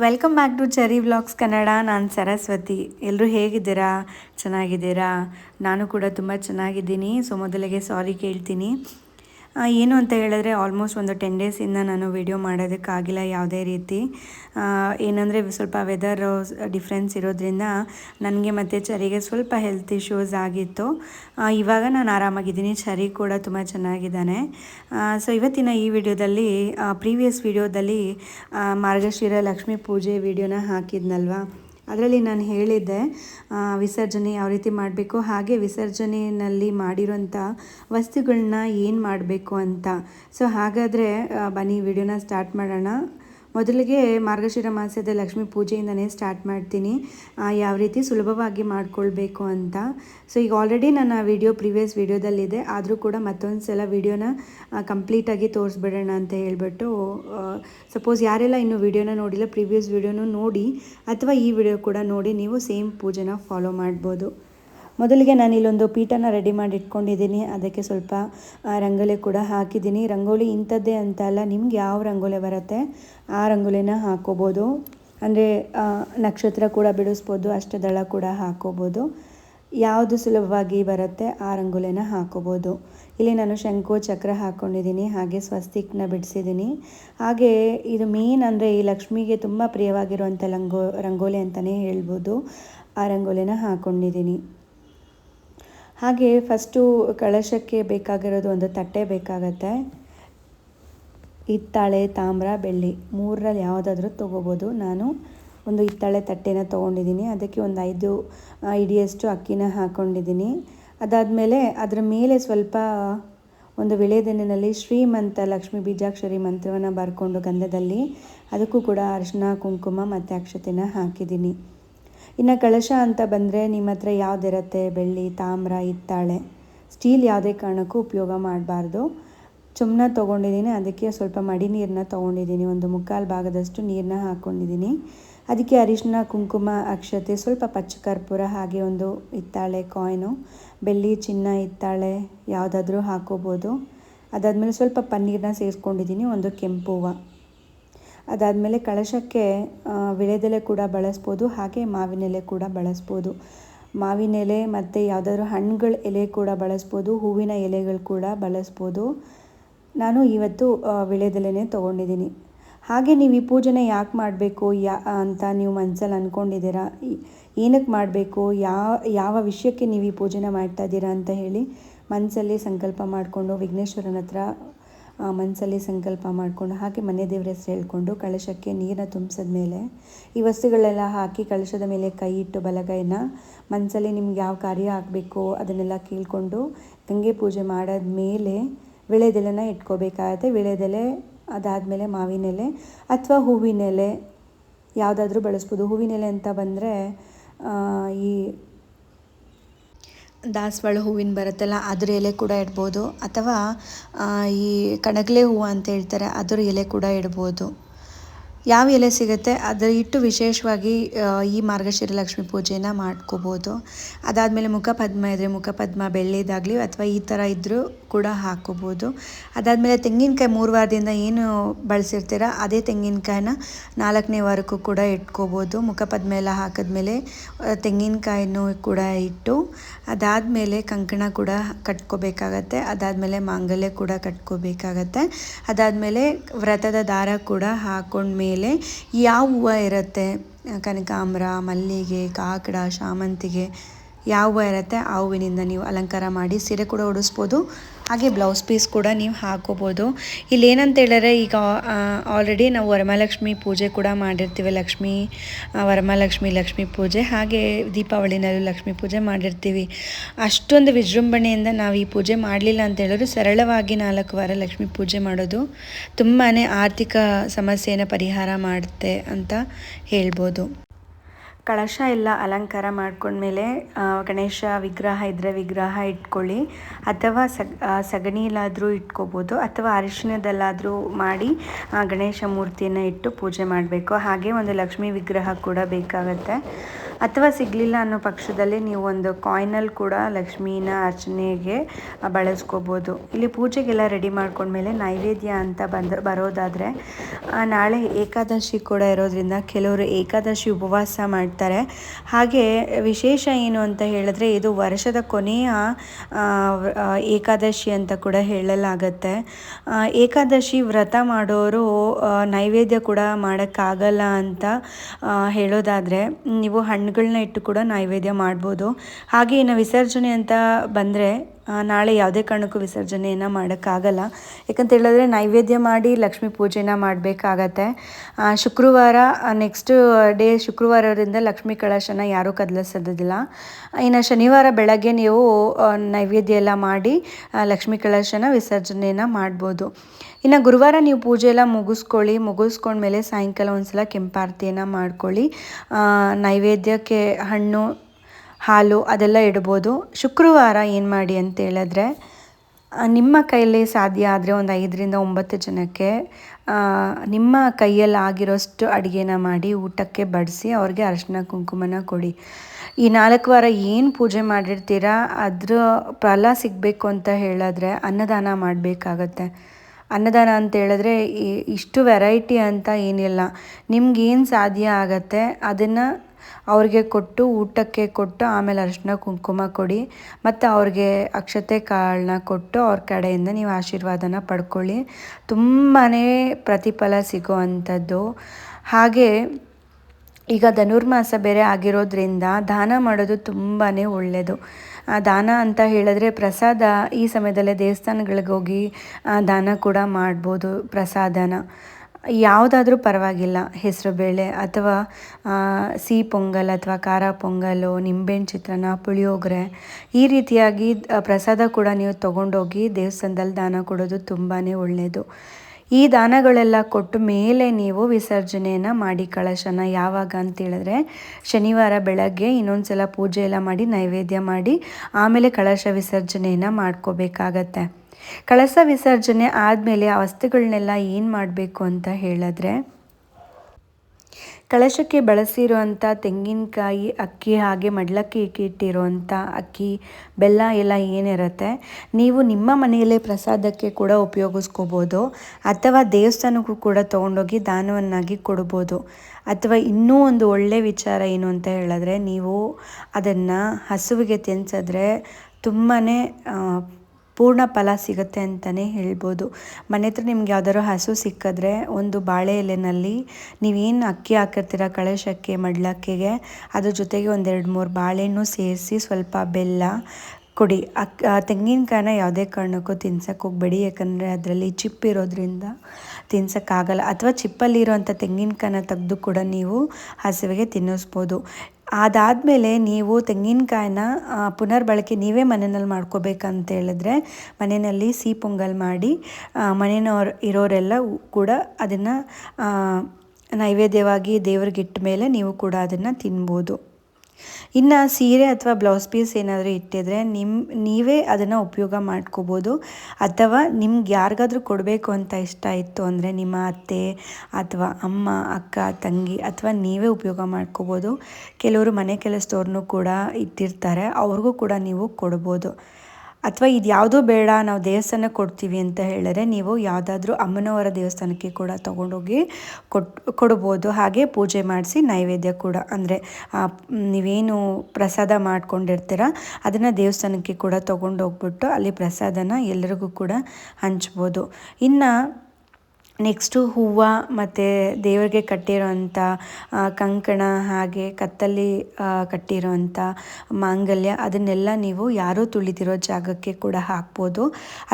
Welcome back to Cherry vlogs Kannada ನಾನು ಸರಸ್ವತಿ. ಎಲ್ಲರೂ ಹೇಗಿದ್ದೀರಾ? ಚೆನ್ನಾಗಿದ್ದೀರಾ? ನಾನು ಕೂಡ ತುಂಬ ಚೆನ್ನಾಗಿದ್ದೀನಿ. ಸೊ ಮೊದಲಿಗೆ ಸಾರಿ ಕೇಳ್ತೀನಿ. ಏನು ಅಂತ ಹೇಳಿದ್ರೆ ಆಲ್ಮೋಸ್ಟ್ ಒಂದು ಟೆನ್ ಡೇಸಿಂದ ನಾನು ವೀಡಿಯೋ ಮಾಡೋದಕ್ಕಾಗಿಲ್ಲ ಯಾವುದೇ ರೀತಿ. ಏನಂದರೆ ಸ್ವಲ್ಪ ವೆದರ್ ಡಿಫ್ರೆನ್ಸ್ ಇರೋದ್ರಿಂದ ನನಗೆ ಮತ್ತು ಚರಿಗೆ ಸ್ವಲ್ಪ ಹೆಲ್ತ್ ಇಶ್ಯೂಸ್ ಆಗಿತ್ತು. ಇವಾಗ ನಾನು ಆರಾಮಾಗಿದ್ದೀನಿ, ಚರಿ ಕೂಡ ತುಂಬ ಚೆನ್ನಾಗಿದ್ದಾನೆ. ಸೊ ಇವತ್ತಿನ ಈ ವಿಡಿಯೋದಲ್ಲಿ ಪ್ರೀವಿಯಸ್ ವಿಡಿಯೋದಲ್ಲಿ ಮಾರ್ಗಶಿರ ಲಕ್ಷ್ಮೀ ಪೂಜೆ ವಿಡಿಯೋನ ಹಾಕಿದ್ನಲ್ವಾ? ಅದರಲ್ಲಿ ನಾನು ಹೇಳಿದ್ದೆ ವಿಸರ್ಜನೆ ಯಾವ ರೀತಿ ಮಾಡಬೇಕು, ಹಾಗೆ ವಿಸರ್ಜನೆಯಲ್ಲಿ ಮಾಡಿರೋಂಥ ವಸ್ತುಗಳನ್ನ ಏನು ಮಾಡಬೇಕು ಅಂತ. ಸೊ ಹಾಗಾದರೆ ಬನ್ನಿ, ವಿಡಿಯೋನ ಸ್ಟಾರ್ಟ್ ಮಾಡೋಣ. ಮೊದಲಿಗೆ ಮಾರ್ಗಶಿರ ಮಾಸದ ಲಕ್ಷ್ಮೀ ಪೂಜೆಯಿಂದನೇ ಸ್ಟಾರ್ಟ್ ಮಾಡ್ತೀನಿ. ಯಾವ ರೀತಿ ಸುಲಭವಾಗಿ ಮಾಡಿಕೊಳ್ಬೇಕು ಅಂತ. ಸೊ ಈಗ ಆಲ್ರೆಡಿ ನನ್ನ ವಿಡಿಯೋ ಪ್ರಿವಿಯಸ್ ವಿಡಿಯೋದಲ್ಲಿದೆ ಆದರೂ ಕೂಡ ಮತ್ತೊಂದು ಸಲ ವಿಡಿಯೋನ ಕಂಪ್ಲೀಟಾಗಿ ತೋರಿಸ್ಬಿಡೋಣ ಅಂತ ಹೇಳ್ಬಿಟ್ಟು ಸಪೋಸ್ ಯಾರೆಲ್ಲ ಇನ್ನೂ ವಿಡಿಯೋನ ನೋಡಿಲ್ಲ ಪ್ರಿವಿಯಸ್ ವೀಡಿಯೋನೂ ನೋಡಿ, ಅಥವಾ ಈ ವಿಡಿಯೋ ಕೂಡ ನೋಡಿ, ನೀವು ಸೇಮ್ ಪೂಜೆನ ಫಾಲೋ ಮಾಡ್ಬೋದು. ಮೊದಲಿಗೆ ನಾನು ಇಲ್ಲೊಂದು ಪೀಠನ ರೆಡಿ ಮಾಡಿ ಇಟ್ಕೊಂಡಿದ್ದೀನಿ. ಅದಕ್ಕೆ ಸ್ವಲ್ಪ ರಂಗೋಲಿ ಕೂಡ ಹಾಕಿದ್ದೀನಿ. ರಂಗೋಲಿ ಇಂಥದ್ದೇ ಅಂತ ಅಲ್ಲ, ನಿಮ್ಗೆ ಯಾವ ರಂಗೋಲಿ ಬರುತ್ತೆ ಆ ರಂಗೋಲಿನ ಹಾಕೋಬೋದು. ಅಂದರೆ ನಕ್ಷತ್ರ ಕೂಡ ಬಿಡಿಸ್ಬೋದು, ಅಷ್ಟದಳ ಕೂಡ ಹಾಕೋಬೋದು. ಯಾವುದು ಸುಲಭವಾಗಿ ಬರುತ್ತೆ ಆ ರಂಗೋಲಿನ ಹಾಕೋಬೋದು. ಇಲ್ಲಿ ನಾನು ಶಂಕು ಚಕ್ರ ಹಾಕ್ಕೊಂಡಿದ್ದೀನಿ ಹಾಗೆ ಸ್ವಸ್ತಿಕ್ನ ಬಿಡಿಸಿದ್ದೀನಿ. ಹಾಗೆ ಇದು ಮೇನ್ ಅಂದರೆ ಈ ಲಕ್ಷ್ಮಿಗೆ ತುಂಬ ಪ್ರಿಯವಾಗಿರುವಂಥ ಲಂಗೋ, ರಂಗೋಲಿ ಅಂತಲೇ ಹೇಳ್ಬೋದು. ಆ ರಂಗೋಲಿನ ಹಾಕ್ಕೊಂಡಿದ್ದೀನಿ ಹಾಗೆ ಫಸ್ಟು ಕಳಶಕ್ಕೆ ಬೇಕಾಗಿರೋದು ಒಂದು ತಟ್ಟೆ ಬೇಕಾಗತ್ತೆ. ಹಿತ್ತಾಳೆ, ತಾಮ್ರ, ಬೆಳ್ಳಿ ಮೂರರಲ್ಲಿ ಯಾವುದಾದ್ರೂ ತೊಗೋಬೋದು. ನಾನು ಒಂದು ಹಿತ್ತಾಳೆ ತಟ್ಟೆನ ತೊಗೊಂಡಿದ್ದೀನಿ. ಅದಕ್ಕೆ ಒಂದು ಐದು ಇಡಿಯಷ್ಟು ಅಕ್ಕಿನ ಹಾಕ್ಕೊಂಡಿದ್ದೀನಿ ಅದಾದಮೇಲೆ ಅದರ ಮೇಲೆ ಸ್ವಲ್ಪ, ಒಂದು ವಿಳೆದೆನ್ನಿನಲ್ಲಿ ಶ್ರೀಮಂತ ಲಕ್ಷ್ಮೀ ಬೀಜಾಕ್ಷರಿ ಮಂತ್ರವನ್ನು ಬರ್ಕೊಂಡು ಗಂಧದಲ್ಲಿ, ಅದಕ್ಕೂ ಕೂಡ ಅರಿಶಿನ ಕುಂಕುಮ ಮತ್ತು ಅಕ್ಷತೆನ ಹಾಕಿದ್ದೀನಿ. ಇನ್ನು ಕಳಶ ಅಂತ ಬಂದರೆ ನಿಮ್ಮ ಹತ್ರ ಯಾವುದಿರುತ್ತೆ? ಬೆಳ್ಳಿ, ತಾಮ್ರ, ಹಿತ್ತಾಳೆ. ಸ್ಟೀಲ್ ಯಾವುದೇ ಕಾರಣಕ್ಕೂ ಉಪಯೋಗ ಮಾಡಬಾರ್ದು. ಚುಮ್ನ ತೊಗೊಂಡಿದ್ದೀನಿ. ಅದಕ್ಕೆ ಸ್ವಲ್ಪ ಮಡಿ ನೀರನ್ನ ತೊಗೊಂಡಿದ್ದೀನಿ. ಒಂದು ಮುಕ್ಕಾಲು ಭಾಗದಷ್ಟು ನೀರನ್ನ ಹಾಕ್ಕೊಂಡಿದ್ದೀನಿ ಅದಕ್ಕೆ ಅರಿಶಿನ ಕುಂಕುಮ, ಅಕ್ಷತೆ, ಸ್ವಲ್ಪ ಪಚ್ಚ ಕರ್ಪೂರ, ಹಾಗೆ ಒಂದು ಹಿತ್ತಾಳೆ ಕಾಯಿನು. ಬೆಳ್ಳಿ, ಚಿನ್ನ, ಹಿತ್ತಾಳೆ ಯಾವುದಾದ್ರೂ ಹಾಕೋಬೋದು. ಅದಾದಮೇಲೆ ಸ್ವಲ್ಪ ಪನ್ನೀರನ್ನ ಸೇರಿಸ್ಕೊಂಡಿದ್ದೀನಿ. ಒಂದು ಕೆಂಪು ಹೂವು. ಅದಾದಮೇಲೆ ಕಳಶಕ್ಕೆ ವಿಳೆದೆಲೆ ಕೂಡ ಬಳಸ್ಬೋದು, ಹಾಗೆ ಮಾವಿನ ಎಲೆ ಕೂಡ ಬಳಸ್ಬೋದು. ಮಾವಿನ ಎಲೆ ಮತ್ತು ಯಾವುದಾದ್ರು ಹಣ್ಣುಗಳ ಎಲೆ ಕೂಡ ಬಳಸ್ಬೋದು, ಹೂವಿನ ಎಲೆಗಳು ಕೂಡ ಬಳಸ್ಬೋದು. ನಾನು ಇವತ್ತು ವಿಳೆದೆಲೆನೇ ತೊಗೊಂಡಿದ್ದೀನಿ. ಹಾಗೆ ನೀವು ಈ ಪೂಜೆನ ಯಾಕೆ ಮಾಡಬೇಕು, ಯಾ, ಅಂತ ನೀವು ಮನಸ್ಸಲ್ಲಿ ಅಂದ್ಕೊಂಡಿದ್ದೀರಾ ಏನಕ್ಕೆ ಮಾಡಬೇಕು ಯಾವ ಯಾವ ವಿಷಯಕ್ಕೆ ನೀವು ಈ ಪೂಜೆನ ಮಾಡ್ತಾ ಇದ್ದೀರಾ ಅಂತ ಹೇಳಿ ಮನಸ್ಸಲ್ಲಿ ಸಂಕಲ್ಪ ಮಾಡಿಕೊಂಡು ವಿಘ್ನೇಶ್ವರನ ಹತ್ರ ಮನಸ್ಸಲ್ಲಿ ಸಂಕಲ್ಪ ಮಾಡಿಕೊಂಡು ಹಾಗೆ ಮನೆ ದೇವ್ರ ಹೆಸರು ಹೇಳ್ಕೊಂಡು ಕಳಶಕ್ಕೆ ನೀರನ್ನ ತುಂಬಿಸಿದ ಮೇಲೆ ಈ ವಸ್ತುಗಳೆಲ್ಲ ಹಾಕಿ ಕಳಶದ ಮೇಲೆ ಕೈ ಇಟ್ಟು ಬಲಗೈನ ಮನಸ್ಸಲ್ಲಿ ನಿಮ್ಗೆ ಯಾವ ಕಾರ್ಯ ಆಗಬೇಕು ಅದನ್ನೆಲ್ಲ ಕೇಳಿಕೊಂಡು ಗಂಗೆ ಪೂಜೆ ಮಾಡಿದ ಮೇಲೆ ವಿಳೆದೆಲೆನ ಇಟ್ಕೋಬೇಕಾಗತ್ತೆ. ವಿಳೆದೆಲೆ ಅದಾದಮೇಲೆ ಮಾವಿನ ಎಲೆ ಅಥವಾ ಹೂವಿನ ಎಲೆ ಯಾವುದಾದ್ರೂ ಬಳಸ್ಬೋದು. ಹೂವಿನ ಎಲೆ ಅಂತ ಬಂದರೆ ಈ ದಾಸವಾಳ ಹೂವಿನ ಬರುತ್ತಲ್ಲ, ಅದ್ರ ಎಲೆ ಕೂಡ ಇಡ್ಬೋದು. ಅಥವಾ ಈ ಕಣಗಿಲೆ ಹೂವು ಅಂತ ಹೇಳ್ತಾರೆ, ಅದರ ಎಲೆ ಕೂಡ ಇಡ್ಬೋದು. ಯಾವ ಎಲೆ ಸಿಗುತ್ತೆ ಅದರ ಇಟ್ಟು ವಿಶೇಷವಾಗಿ ಈ ಮಾರ್ಗಶಿರ ಲಕ್ಷ್ಮಿ ಪೂಜೆನ ಮಾಡ್ಕೋಬೋದು. ಅದಾದಮೇಲೆ ಮುಖಪದ್ಮ ಇದ್ದರೆ ಮುಖಪದ್ಮ ಬೆಳ್ಳಿದಾಗಲಿ ಅಥವಾ ಈ ಥರ ಇದ್ದರೂ ಕೂಡ ಹಾಕ್ಕೋಬೋದು ಅದಾದಮೇಲೆ ತೆಂಗಿನಕಾಯಿ ಮೂರು ವಾರದಿಂದ ಏನು ಬಳಸಿರ್ತೀರ ಅದೇ ತೆಂಗಿನಕಾಯಿನ ನಾಲ್ಕನೇ ವಾರಕ್ಕೂ ಕೂಡ ಇಟ್ಕೋಬೋದು. ಮುಖಪದ್ಮ ಎಲ್ಲ ಹಾಕಿದ್ಮೇಲೆ ತೆಂಗಿನಕಾಯಿನೂ ಕೂಡ ಇಟ್ಟು, ಅದಾದಮೇಲೆ ಕಂಕಣ ಕೂಡ ಕಟ್ಕೋಬೇಕಾಗತ್ತೆ. ಅದಾದಮೇಲೆ ಮಾಂಗಲ್ಯ ಕೂಡ ಕಟ್ಕೋಬೇಕಾಗತ್ತೆ. ಅದಾದಮೇಲೆ ವ್ರತದ ದಾರ ಕೂಡ ಹಾಕೊಂಡ್ಮೇಲೆ ಯಾವ ಹೂವು ಇರುತ್ತೆ? ಕನಕಾಂಬರ ಮಲ್ಲಿಗೆ ಕಾಕಡ ಶಾಮಂತಿಗೆ. ಯಾವ ಹೂವು ಇರುತ್ತೆ, ಆ ಹೂವಿನಿಂದ ನೀವು ಅಲಂಕಾರ ಮಾಡಿ ಸೀರೆ ಕೂಡ ಉಡಿಸ್ಬೋದು. ಹಾಗೆ ಬ್ಲೌಸ್ ಪೀಸ್ ಕೂಡ ನೀವು ಹಾಕೋಬೋದು. ಇಲ್ಲಿ ಏನಂತ ಹೇಳಿದ್ರೆ ಈಗ ಆಲ್ರೆಡಿ ನಾವು ವರಮಹಾಲಕ್ಷ್ಮಿ ಪೂಜೆ ಕೂಡ ಮಾಡಿರ್ತೀವಿ. ಲಕ್ಷ್ಮೀ ವರಮಹಾಲಕ್ಷ್ಮಿ, ಲಕ್ಷ್ಮೀ ಪೂಜೆ, ಹಾಗೆ ದೀಪಾವಳಿನಲ್ಲೂ ಲಕ್ಷ್ಮೀ ಪೂಜೆ ಮಾಡಿರ್ತೀವಿ. ಅಷ್ಟೊಂದು ವಿಜೃಂಭಣೆಯಿಂದ ನಾವು ಈ ಪೂಜೆ ಮಾಡಲಿಲ್ಲ ಅಂತ ಹೇಳಿದ್ರೆ ಸರಳವಾಗಿ ನಾಲ್ಕು ವಾರ ಲಕ್ಷ್ಮೀ ಪೂಜೆ ಮಾಡೋದು ತುಂಬಾ ಆರ್ಥಿಕ ಸಮಸ್ಯೆಯನ್ನು ಪರಿಹಾರ ಮಾಡುತ್ತೆ ಅಂತ ಹೇಳ್ಬೋದು. ಕಳಶ ಎಲ್ಲ ಅಲಂಕಾರ ಮಾಡ್ಕೊಂಡ್ಮೇಲೆ ಗಣೇಶ ವಿಗ್ರಹ ಇದ್ದರೆ ವಿಗ್ರಹ ಇಟ್ಕೊಳ್ಳಿ, ಅಥವಾ ಸಗ್ ಸಗಣಿಯಲ್ಲಾದರೂ ಇಟ್ಕೋಬೋದು, ಅಥವಾ ಅರಿಶಿಣದಲ್ಲಾದರೂ ಮಾಡಿ ಗಣೇಶ ಮೂರ್ತಿಯನ್ನು ಇಟ್ಟು ಪೂಜೆ ಮಾಡಬೇಕು. ಹಾಗೆ ಒಂದು ಲಕ್ಷ್ಮೀ ವಿಗ್ರಹ ಕೂಡ ಬೇಕಾಗತ್ತೆ. ಅಥವಾ ಸಿಗಲಿಲ್ಲ ಅನ್ನೋ ಪಕ್ಷದಲ್ಲಿ ನೀವು ಒಂದು ಕಾಯಿನಲ್ಲಿ ಕೂಡ ಲಕ್ಷ್ಮೀನ ಅರ್ಚನೆಗೆ ಬಳಸ್ಕೋಬೋದು. ಇಲ್ಲಿ ಪೂಜೆಗೆಲ್ಲ ರೆಡಿ ಮಾಡ್ಕೊಂಡ್ಮೇಲೆ ನೈವೇದ್ಯ ಅಂತ ಬಂದ, ಬರೋದಾದರೆ ನಾಳೆ ಏಕಾದಶಿ ಕೂಡ ಇರೋದ್ರಿಂದ ಕೆಲವರು ಏಕಾದಶಿ ಉಪವಾಸ ಮಾಡ್ತಾರೆ ಹಾಗೆ ವಿಶೇಷ ಏನು ಅಂತ ಹೇಳಿದ್ರೆ ಇದು ವರ್ಷದ ಕೊನೆಯ ಏಕಾದಶಿ ಅಂತ ಕೂಡ ಹೇಳಲಾಗತ್ತೆ. ಏಕಾದಶಿ ವ್ರತ ಮಾಡೋರು ನೈವೇದ್ಯ ಕೂಡ ಮಾಡೋಕ್ಕಾಗಲ್ಲ ಅಂತ ಹೇಳೋದಾದರೆ ನೀವು ಹಣ್ಣುಗಳನ್ನ ಇಟ್ಟು ಕೂಡ ನೈವೇದ್ಯ ಮಾಡ್ಬೋದು. ಹಾಗೆ ಇನ್ನು ವಿಸರ್ಜನೆ ಅಂತ ಬಂದರೆ ನಾಳೆ ಯಾವುದೇ ಕಾರಣಕ್ಕೂ ವಿಸರ್ಜನೆಯನ್ನು ಮಾಡೋಕ್ಕಾಗಲ್ಲ. ಯಾಕಂತ ಹೇಳಿದ್ರೆ ನೈವೇದ್ಯ ಮಾಡಿ ಲಕ್ಷ್ಮೀ ಪೂಜೆನ ಮಾಡಬೇಕಾಗತ್ತೆ. ಶುಕ್ರವಾರ ನೆಕ್ಸ್ಟ್ ಡೇ ಶುಕ್ರವಾರದಿಂದ ಲಕ್ಷ್ಮೀ ಕಳಶನ ಯಾರೂ ಕದಲಿಸೋದಿಲ್ಲ. ಇನ್ನು ಶನಿವಾರ ಬೆಳಗ್ಗೆ ನೀವು ನೈವೇದ್ಯ ಎಲ್ಲ ಮಾಡಿ ಲಕ್ಷ್ಮೀ ಕಳಶನ ವಿಸರ್ಜನೆಯನ್ನು ಮಾಡ್ಬೋದು. ಇನ್ನು ಗುರುವಾರ ನೀವು ಪೂಜೆ ಎಲ್ಲ ಮುಗಿಸ್ಕೊಳ್ಳಿ. ಮುಗಿಸ್ಕೊಂಡ್ಮೇಲೆ ಸಾಯಂಕಾಲ ಒಂದು ಸಲ ಕೆಂಪಾರತಿಯನ್ನು ಮಾಡ್ಕೊಳ್ಳಿ. ನೈವೇದ್ಯಕ್ಕೆ ಹಣ್ಣು ಹಾಲು ಅದೆಲ್ಲ ಇಡ್ಬೋದು. ಶುಕ್ರವಾರ ಏನು ಮಾಡಿ ಅಂತ ಹೇಳಿದ್ರೆ ನಿಮ್ಮ ಕೈಯಲ್ಲಿ ಸಾಧ್ಯ ಆದರೆ ಒಂದು ಐದರಿಂದ ಒಂಬತ್ತು ಜನಕ್ಕೆ ನಿಮ್ಮ ಕೈಯಲ್ಲಿ ಆಗಿರೋಷ್ಟು ಅಡುಗೆನ ಮಾಡಿ ಊಟಕ್ಕೆ ಬಡಿಸಿ ಅವ್ರಿಗೆ ಅರಿಶಿನ, ಕುಂಕುಮನ ಕೊಡಿ. ಈ ನಾಲ್ಕು ವಾರ ಏನು ಪೂಜೆ ಮಾಡಿರ್ತೀರಾ, ಅದ್ರ ಫಲ ಸಿಗಬೇಕು ಅಂತ ಹೇಳಿದ್ರೆ ಅನ್ನದಾನ ಮಾಡಬೇಕಾಗತ್ತೆ. ಅನ್ನದಾನ ಅಂತ ಹೇಳಿದ್ರೆ ಇಷ್ಟು ವೆರೈಟಿ ಅಂತ ಏನಿಲ್ಲ. ನಿಮ್ಗೇನು ಸಾಧ್ಯ ಆಗತ್ತೆ, ಅದನ್ನು ಅವ್ರಿಗೆ ಕೊಟ್ಟು, ಊಟಕ್ಕೆ ಕೊಟ್ಟು, ಆಮೇಲೆ ಅರಿಶಿನ ಕುಂಕುಮ ಕೊಡಿ. ಮತ್ತು ಅವ್ರಿಗೆ ಅಕ್ಷತೆ ಕಾಳನ್ನ ಕೊಟ್ಟು ಅವ್ರ ಕಡೆಯಿಂದ ನೀವು ಆಶೀರ್ವಾದನ ಪಡ್ಕೊಳ್ಳಿ. ತುಂಬಾ ಪ್ರತಿಫಲ ಸಿಗೋ ಅಂಥದ್ದು ಹಾಗೆ ಈಗ ಧನುರ್ಮಾಸ ಬೇರೆ ಆಗಿರೋದ್ರಿಂದ ದಾನ ಮಾಡೋದು ತುಂಬಾ ಒಳ್ಳೆಯದು ದಾನ ಅಂತ ಹೇಳಿದ್ರೆ ಪ್ರಸಾದ ಈ ಸಮಯದಲ್ಲೇ ದೇವಸ್ಥಾನಗಳಿಗೆ ಹೋಗಿ ದಾನ ಕೂಡ ಮಾಡ್ಬೋದು, ಪ್ರಸಾದನ. ಯಾವುದಾದ್ರೂ ಪರವಾಗಿಲ್ಲ. ಹೆಸರುಬೇಳೆ ಅಥವಾ ಆ, ಸಿಹಿ ಪೊಂಗಲ್ ಅಥವಾ ಖಾರ ಪೊಂಗಲು ನಿಂಬೆಹಣ್ಣು ಚಿತ್ರಾನ್ನ ಪುಳಿಯೋಗರೆ ಈ ರೀತಿಯಾಗಿ ಪ್ರಸಾದ ಕೂಡ ನೀವು ತೊಗೊಂಡೋಗಿ ದೇವಸ್ಥಾನದಲ್ಲಿ ದಾನ ಕೊಡೋದು ತುಂಬಾ ಒಳ್ಳೆಯದು ಈ ದಾನಗಳೆಲ್ಲ ಕೊಟ್ಟು ಮೇಲೆ ನೀವು ವಿಸರ್ಜನೆಯನ್ನು ಮಾಡಿ ಕಳಶನ ಯಾವಾಗ ಅಂತೇಳಿದ್ರೆ ಶನಿವಾರ ಬೆಳಗ್ಗೆ ಇನ್ನೊಂದು ಸಲ ಪೂಜೆ ಎಲ್ಲ ಮಾಡಿ ನೈವೇದ್ಯ ಮಾಡಿ ಆಮೇಲೆ ಕಳಶ ವಿಸರ್ಜನೆಯನ್ನು ಮಾಡ್ಕೋಬೇಕಾಗತ್ತೆ. ಕಳಶ ವಿಸರ್ಜನೆ ಆದಮೇಲೆ ಆ ವಸ್ತುಗಳನ್ನೆಲ್ಲ ಏನು ಮಾಡಬೇಕು ಅಂತ ಹೇಳಿದ್ರೆ, ಕಳಶಕ್ಕೆ ಬಳಸಿರುವಂಥ ತೆಂಗಿನಕಾಯಿ, ಅಕ್ಕಿ, ಹಾಗೆ ಮಡ್ಲಕ್ಕಿ ಇಟ್ಟಿರುವಂಥ ಅಕ್ಕಿ, ಬೆಲ್ಲ ಎಲ್ಲ ಏನಿರುತ್ತೆ, ನೀವು ನಿಮ್ಮ ಮನೆಯಲ್ಲೇ ಪ್ರಸಾದಕ್ಕೆ ಕೂಡ ಉಪಯೋಗಿಸ್ಕೋಬೋದು, ಅಥವಾ ದೇವಸ್ಥಾನಕ್ಕೂ ಕೂಡ ತೊಗೊಂಡೋಗಿ ದಾನವನ್ನಾಗಿ ಕೊಡ್ಬೋದು, ಅಥವಾ ಇನ್ನೂ ಒಂದು ಒಳ್ಳೆಯ ವಿಚಾರ ಏನು ಅಂತ ಹೇಳಿದ್ರೆ, ನೀವು ಅದನ್ನು ಹಸುವಿಗೆ ತಿನ್ಸಿದ್ರೆ ತುಂಬಾ ಪೂರ್ಣ ಫಲ ಸಿಗುತ್ತೆ ಅಂತಲೇ ಹೇಳ್ಬೋದು. ಮನೆ ಹತ್ರ ನಿಮ್ಗೆ ಯಾವ್ದಾದ್ರು ಹಸು ಸಿಕ್ಕಿದ್ರೆ ಒಂದು ಬಾಳೆ ಎಲೆನಲ್ಲಿ ನೀವೇನು ಅಕ್ಕಿ ಹಾಕಿರ್ತೀರ ಕಳಶಕ್ಕೆ ಮಡ್ಲಕ್ಕಿಗೆ ಅದ್ರ ಜೊತೆಗೆ ಒಂದೆರಡು ಮೂರು ಬಾಳೆಹಣ್ಣು ಸೇರಿಸಿ ಸ್ವಲ್ಪ ಬೆಲ್ಲ ಕೊಡಿ. ಅಕ್ ತೆಂಗಿನಕಾಯನ್ನ ತೆಂಗಿನಕಾಯಿನ ಯಾವುದೇ ಕಾರಣಕ್ಕೂ ತಿನ್ಸಕ್ಕೆ ಹೋಗ್ಬೇಡಿ. ಯಾಕಂದರೆ ಅದರಲ್ಲಿ ಚಿಪ್ ಇರೋದ್ರಿಂದ ತಿನ್ಸೋಕ್ಕಾಗಲ್ಲ ಅಥವಾ ಚಿಪ್ಪಲ್ಲಿರೋಂಥ ತೆಂಗಿನಕಾಯಿನ ತೆಗೆದು ಕೂಡ ನೀವು ಹಸುವಿಗೆ ತಿನ್ನಿಸ್ಬೋದು. ಅದಾದಮೇಲೆ ನೀವು ತೆಂಗಿನಕಾಯಿನ ಪುನರ್ ಪುನರ್ಬಳಕೆ ನೀವೇ ಮನೆಯಲ್ಲಿ ಮಾಡ್ಕೋಬೇಕಂತ ಹೇಳಿದ್ರೆ ಮನೆಯಲ್ಲಿ ಸಿಹಿ ಪೊಂಗಲ್ ಮಾಡಿ ಮನೆಯವ್ರು ಇರೋರೆಲ್ಲ ಕೂಡ ಅದನ್ನು ನೈವೇದ್ಯವಾಗಿ ದೇವ್ರಿಗೆ ಇಟ್ಟ ಮೇಲೆ ನೀವು ಕೂಡ ಅದನ್ನು ತಿನ್ಬೋದು. ಇನ್ನು ಸೀರೆ ಅಥವಾ ಬ್ಲೌಸ್ ಪೀಸ್ ಏನಾದರೂ ಇಟ್ಟಿದ್ರೆ ನಿಮ್ಮ ನೀವೇ ಅದನ್ನು ಉಪಯೋಗ ಮಾಡ್ಕೋಬೋದು. ಅಥವಾ ನಿಮ್ಗೆ ಯಾರಿಗಾದರೂ ಕೊಡಬೇಕು ಅಂತ ಇಷ್ಟ ಇತ್ತು ಅಂದರೆ ನಿಮ್ಮ ಅತ್ತೆ ಅಥವಾ ಅಮ್ಮ, ಅಕ್ಕ, ತಂಗಿ ಅಥವಾ ನೀವೇ ಉಪಯೋಗ ಮಾಡ್ಕೋಬೋದು. ಕೆಲವರು ಮನೆ ಕೆಲಸದವ್ರನ್ನೂ ಕೂಡ ಇಟ್ಟಿರ್ತಾರೆ. ಅವ್ರಿಗೂ ಕೂಡ ನೀವು ಕೊಡ್ಬೋದು. ಅಥವಾ ಇದು ಯಾವುದೂ ಬೇಡ, ನಾವು ದೇವಸ್ಥಾನಕ್ಕೆ ಕೊಡ್ತೀವಿ ಅಂತ ಹೇಳಿದ್ರೆ ನೀವು ಯಾವುದಾದ್ರೂ ಅಮ್ಮನವರ ದೇವಸ್ಥಾನಕ್ಕೆ ಕೂಡ ತೊಗೊಂಡೋಗಿ ಕೊಟ್ಟು ಕೊಡ್ಬೋದು. ಹಾಗೆ ಪೂಜೆ ಮಾಡಿಸಿ ನೈವೇದ್ಯ ಕೂಡ. ಅಂದರೆ ನೀವೇನು ಪ್ರಸಾದ ಮಾಡ್ಕೊಂಡಿರ್ತೀರ, ಅದನ್ನು ದೇವಸ್ಥಾನಕ್ಕೆ ಕೂಡ ತೊಗೊಂಡೋಗ್ಬಿಟ್ಟು ಅಲ್ಲಿ ಪ್ರಸಾದನ ಎಲ್ಲರಿಗೂ ಕೂಡ ಹಂಚ್ಬೋದು. ಇನ್ನು ನೆಕ್ಸ್ಟು ಹೂವು ಮತ್ತು ದೇವರಿಗೆ ಕಟ್ಟಿರೋಂಥ ಕಂಕಣ ಹಾಗೆ ಕತ್ತಲ್ಲಿ ಕಟ್ಟಿರೋಂಥ ಮಾಂಗಲ್ಯ ಅದನ್ನೆಲ್ಲ ನೀವು ಯಾರೂ ತುಳಿದಿರೋ ಜಾಗಕ್ಕೆ ಕೂಡ ಹಾಕ್ಬೋದು.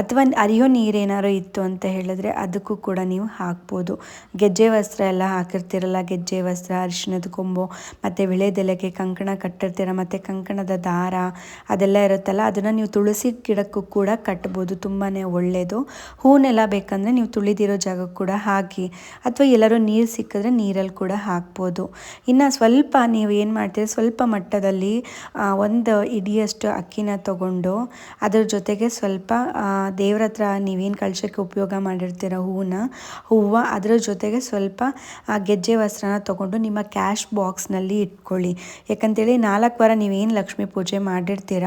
ಅಥವಾ ಅರಿಯೋ ನೀರೇನಾದ್ರು ಇತ್ತು ಅಂತ ಹೇಳಿದ್ರೆ ಅದಕ್ಕೂ ಕೂಡ ನೀವು ಹಾಕ್ಬೋದು. ಗೆಜ್ಜೆ ವಸ್ತ್ರ ಎಲ್ಲ ಹಾಕಿರ್ತೀರಲ್ಲ, ಗೆಜ್ಜೆ ವಸ್ತ್ರ, ಅರಿಶಿಣದ ಕೊಂಬು ಮತ್ತು ವಿಳೆದೆಲೆಗೆ ಕಂಕಣ ಕಟ್ಟಿರ್ತೀರ, ಮತ್ತು ಕಂಕಣದ ದಾರ ಅದೆಲ್ಲ ಇರುತ್ತಲ್ಲ, ಅದನ್ನು ನೀವು ತುಳಸಿ ಗಿಡಕ್ಕೂ ಕೂಡ ಕಟ್ಬೋದು ತುಂಬಾ ಒಳ್ಳೆಯದು ಹೂನೆಲ್ಲ ಬೇಕಂದರೆ ನೀವು ತುಳಿದಿರೋ ಜಾಗಕ್ಕೂ ಕೂಡ ಹಾಕಿ ಅಥವಾ ಎಲ್ಲರೂ ನೀರು ಸಿಕ್ಕಿದ್ರೆ ನೀರಲ್ಲಿ ಕೂಡ ಹಾಕ್ಬೋದು. ಇನ್ನು ಸ್ವಲ್ಪ ನೀವು ಏನು ಮಾಡ್ತೀರಿ, ಸ್ವಲ್ಪ ಮಟ್ಟದಲ್ಲಿ ಒಂದು ಇಡಿಯಷ್ಟು ಅಕ್ಕಿನ ತಗೊಂಡು ಅದರ ಜೊತೆಗೆ ಸ್ವಲ್ಪ ದೇವ್ರ ಹತ್ರ ನೀವೇನು ಕಳಶಕ್ಕೆ ಉಪಯೋಗ ಮಾಡಿರ್ತೀರ ಹೂವನ್ನ, ಹೂವು ಅದರ ಜೊತೆಗೆ ಸ್ವಲ್ಪ ಗೆಜ್ಜೆ ವಸ್ತ್ರನ ತಗೊಂಡು ನಿಮ್ಮ ಕ್ಯಾಶ್ ಬಾಕ್ಸ್ನಲ್ಲಿ ಇಟ್ಕೊಳ್ಳಿ. ಯಾಕಂತೇಳಿ ನಾಲ್ಕು ವಾರ ನೀವೇನು ಲಕ್ಷ್ಮಿ ಪೂಜೆ ಮಾಡಿರ್ತೀರ,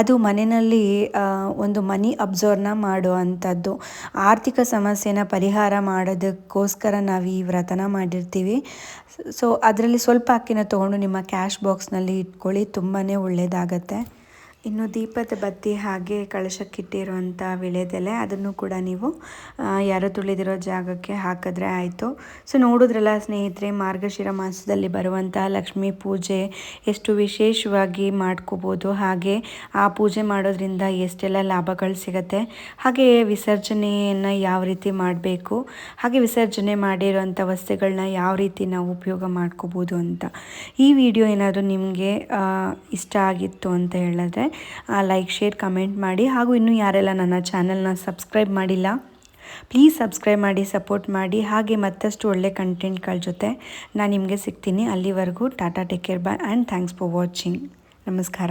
ಅದು ಮನೆಯಲ್ಲಿ ಒಂದು ಮನಿ ಅಬ್ಸರ್ವ್ನ ಮಾಡುವಂಥದ್ದು ಆರ್ಥಿಕ ಸಮಸ್ಯೆನ ಪರಿಹಾರ ಮಾಡೋದಕ್ಕೋಸ್ಕರ ನಾವು ಈ ವ್ರತನ ಮಾಡಿರ್ತೀವಿ. ಸೊ ಅದರಲ್ಲಿ ಸ್ವಲ್ಪ ಅಕ್ಕಿನ ತೊಗೊಂಡು ನಿಮ್ಮ ಕ್ಯಾಶ್ ಬಾಕ್ಸ್ನಲ್ಲಿ ಇಟ್ಕೊಳ್ಳಿ ತುಂಬಾ ಒಳ್ಳೆಯದಾಗತ್ತೆ ಇನ್ನು ದೀಪದ ಬತ್ತಿ ಹಾಗೆ ಕಳಶಕ್ಕಿಟ್ಟಿರುವಂಥ ವಿಳೆದೆಲೆ ಅದನ್ನು ಕೂಡ ನೀವು ಯಾರು ತುಳಿದಿರೋ ಜಾಗಕ್ಕೆ ಹಾಕಿದ್ರೆ ಆಯಿತು. ಸೊ ನೋಡಿದ್ರಲ್ಲ ಸ್ನೇಹಿತರೆ, ಮಾರ್ಗಶಿರ ಮಾಸದಲ್ಲಿ ಬರುವಂಥ ಲಕ್ಷ್ಮೀ ಪೂಜೆ ಎಷ್ಟು ವಿಶೇಷವಾಗಿ ಮಾಡ್ಕೋಬೋದು, ಹಾಗೆ ಆ ಪೂಜೆ ಮಾಡೋದ್ರಿಂದ ಎಷ್ಟೆಲ್ಲ ಲಾಭಗಳು ಸಿಗುತ್ತೆ, ಹಾಗೆ ವಿಸರ್ಜನೆಯನ್ನು ಯಾವ ರೀತಿ ಮಾಡಬೇಕು, ಹಾಗೆ ವಿಸರ್ಜನೆ ಮಾಡಿರುವಂಥ ವಸ್ತುಗಳನ್ನ ಯಾವ ರೀತಿ ನಾವು ಉಪಯೋಗ ಮಾಡ್ಕೋಬೋದು ಅಂತ. ಈ ವಿಡಿಯೋ ಏನಾದರೂ ನಿಮಗೆ ಇಷ್ಟ ಆಗಿತ್ತು ಅಂತ ಹೇಳಿದ್ರೆ ಲೈಕ್ ಶೇರ್ ಕಮೆಂಟ್ ಮಾಡಿ. ಹಾಗೂ ಇನ್ನೂ ಯಾರೆಲ್ಲ ನನ್ನ ಚಾನಲ್ನ ಸಬ್ಸ್ಕ್ರೈಬ್ ಮಾಡಿಲ್ಲ ಪ್ಲೀಸ್ ಸಬ್ಸ್ಕ್ರೈಬ್ ಮಾಡಿ ಸಪೋರ್ಟ್ ಮಾಡಿ. ಹಾಗೆ ಮತ್ತಷ್ಟು ಒಳ್ಳೆ ಕಂಟೆಂಟ್ಗಳ ಜೊತೆ ನಾನು ನಿಮಗೆ ಸಿಗ್ತೀನಿ. ಅಲ್ಲಿವರೆಗೂ Tata take care bye and thanks for watching ನಮಸ್ಕಾರ.